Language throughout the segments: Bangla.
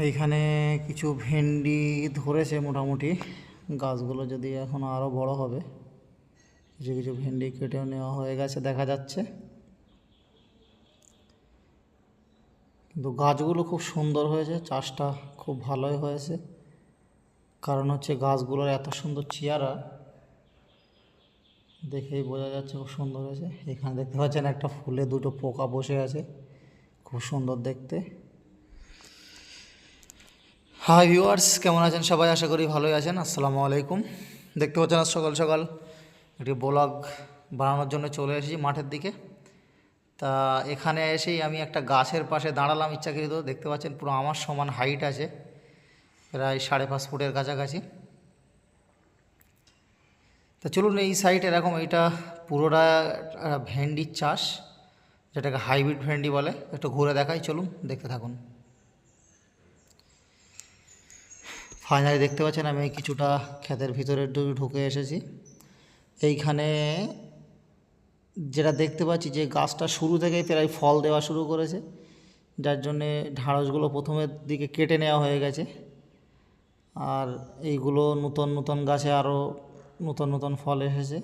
এইখানে কিছু ভেন্ডি ধরেছে মোটামুটি। গাছগুলো যদি এখন আরও বড় হবে, কিছু কিছু ভেন্ডি কেটেও নেওয়া হয়ে গেছে, দেখা যাচ্ছে। কিন্তু গাছগুলো খুব সুন্দর হয়েছে, চাষটা খুব ভালোই হয়েছে। কারণ হচ্ছে গাছগুলোর এত সুন্দর চেয়ারা দেখেই বোঝা যাচ্ছে খুব সুন্দর হয়েছে। এখানে দেখতে পাচ্ছেন একটা ফুলে দুটো পোকা বসে আছে, খুব সুন্দর দেখতে। হাই ভিউয়ার্স কেমন আছেন সবাই? আশা করি ভালোই আছেন। আসসালামু আলাইকুম। দেখতে পাচ্ছেন আজ সকাল সকাল একটি ব্লগ বানানোর জন্য চলে এসেছি মাঠের দিকে। তা এখানে এসেই আমি একটা গাছের পাশে দাঁড়ালাম ইচ্ছাকৃত। দেখতে পাচ্ছেন পুরো আমার সমান হাইট আছে, প্রায় সাড়ে পাঁচ ফুটের কাছাকাছি। তা চলুন এই সাইড এরকম এইটা পুরোটা ভেন্ডির চাষ, যেটাকে হাইব্রিড ভেন্ডি বলে, একটু ঘুরে দেখাই। চলুন, দেখতে থাকুন। ফাইনালি দেখতে পাচ্ছেন, আমি কিছুটা ক্ষেতের ভিতরে ঢুকে এসেছি। এইখানে যেটা দেখতে পাচ্ছি যে গাছটা শুরু থেকেই প্রায় ফল দেওয়া শুরু করেছে, যার জন্যে ঢাঁড়সগুলো প্রথমের দিকে কেটে নেওয়া হয়ে গেছে। আর এইগুলো নতুন নতুন গাছে আরও নতুন নতুন ফল এসেছে।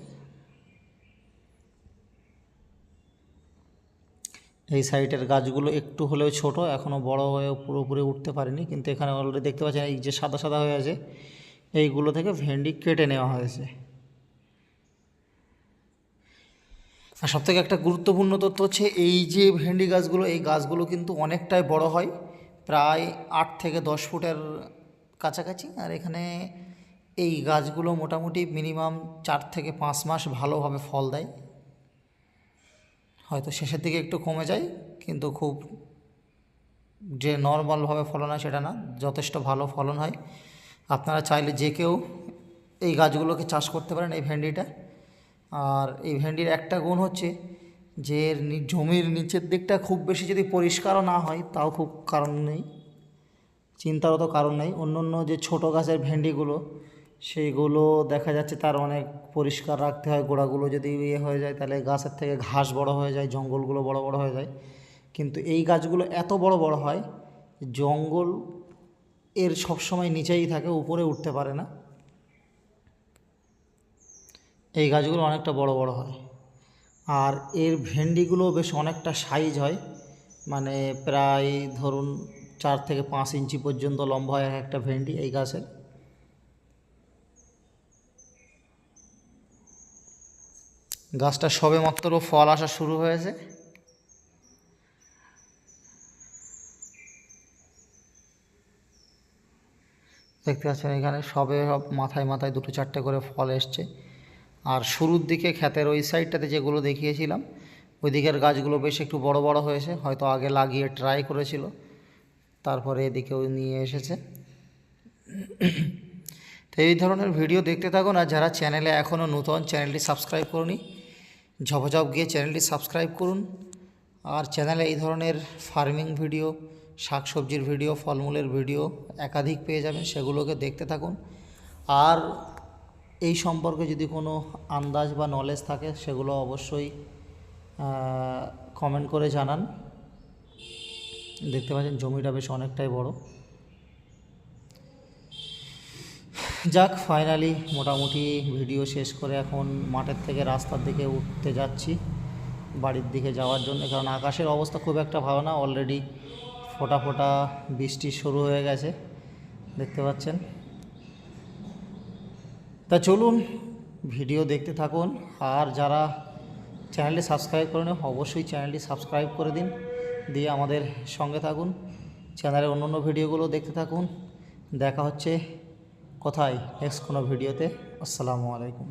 এই সাইডের গাছগুলো একটু হলেও ছোট এখনও বড় হয়ে পুরোপুরি উঠতে পারেনি। কিন্তু এখানে অলরেডি দেখতে পাচ্ছেন, এই যে সাদা সাদা হয়ে আছে, এইগুলো থেকে ভেন্ডি কেটে নেওয়া হয়েছে। আর সবথেকে একটা গুরুত্বপূর্ণ তথ্য হচ্ছে, এই যে ভেন্ডি গাছগুলো, এই গাছগুলো কিন্তু অনেকটাই বড় হয়, প্রায় আট থেকে দশ ফুটের কাছাকাছি। আর এখানে এই গাছগুলো মোটামুটি মিনিমাম চার থেকে পাঁচ মাস ভালোভাবে ফল দেয়। হয়তো শেষের দিকে একটু কমে যায়, কিন্তু খুব যে নর্মালভাবে ফলন হয় সেটা না, যথেষ্ট ভালো ফলন হয়। আপনারা চাইলে যে কেউ এই গাছগুলোকে চাষ করতে পারেন এই ভেন্ডিটা। আর এই ভেন্ডির একটা গুণ হচ্ছে যে জমির নিচের দিকটা খুব বেশি যদি পরিষ্কারও না হয়, তাও খুব কারণ নেই। চিন্তারও তো কারণ নেই। অন্য অন্য যে ছোটো গাছের ভেন্ডিগুলো সেইগুলো দেখা যাচ্ছে তার অনেক পরিষ্কার রাখতে হয়। গোড়াগুলো যদি ইয়ে হয়ে যায় তাহলে গাছের থেকে ঘাস বড় হয়ে যায়, জঙ্গলগুলো বড় বড় হয়ে যায়। কিন্তু এই গাছগুলো এত বড় বড় হয়, জঙ্গল এর সবসময় নিচেই থাকে, উপরে উঠতে পারে না। এই গাছগুলো অনেকটা বড় বড় হয়। আর এর ভেন্ডিগুলো বেশ অনেকটা সাইজ হয়। মানে প্রায় ধরুন চার থেকে পাঁচ ইঞ্চি পর্যন্ত লম্বা হয় এক একটা ভেন্ডি এই গাছের। গাছটা সবে মাত্র ফল আসা শুরু হয়েছে। দেখতে পাচ্ছেন এখানে সবে সব মাথায় মাথায় দুটো চারটে করে ফল এসছে। আর শুরুর দিকে ক্ষেতের ওই সাইডটাতে যেগুলো দেখিয়েছিলাম, ওই দিকের গাছগুলো বেশ একটু বড় বড় হয়েছে, হয়তো আগে লাগিয়ে ট্রাই করেছিল, তারপরে এদিকেও নিয়ে এসেছে। তো এই ধরনের ভিডিও দেখতে থাকুন, আর যারা চ্যানেলে এখনও নতুন চ্যানেলটি সাবস্ক্রাইব করুনি। ঝপঝপ গিয়ে চ্যানেলটি সাবস্ক্রাইব করুন। আর চ্যানেলে এই ধরনের ফার্মিং ভিডিও, শাকসবজির ভিডিও, ফলমূলের ভিডিও একাধিক পেয়ে যাবেন, সেগুলোকে দেখতে থাকুন। আর এই সম্পর্কে যদি কোনো আন্দাজ বা নলেজ থাকে, সেগুলো অবশ্যই কমেন্ট করে জানান। দেখতে পাচ্ছেন জমিটা বেশ অনেকটাই বড়। যাক ফাইনালি মোটামুটি ভিডিও শেষ করে এখন মাঠের থেকে রাস্তার দিকে উঠতে যাচ্ছি, বাড়ির দিকে যাওয়ার জন্য। কারণ আকাশের অবস্থা খুব একটা ভালো না অলরেডি ফোটা ফোটা বৃষ্টি শুরু হয়ে গেছে, দেখতে পাচ্ছেন। তা চলুন ভিডিও দেখতে থাকুন। আর যারা চ্যানেলটি সাবস্ক্রাইব করেন অবশ্যই চ্যানেলটি সাবস্ক্রাইব করে দিন, দিয়ে আমাদের সঙ্গে থাকুন। চ্যানেলের অন্য অন্য ভিডিওগুলো দেখতে থাকুন। দেখা হচ্ছে কোথায় নেক্সট কোনো ভিডিওতে আসসালামু আলাইকুম।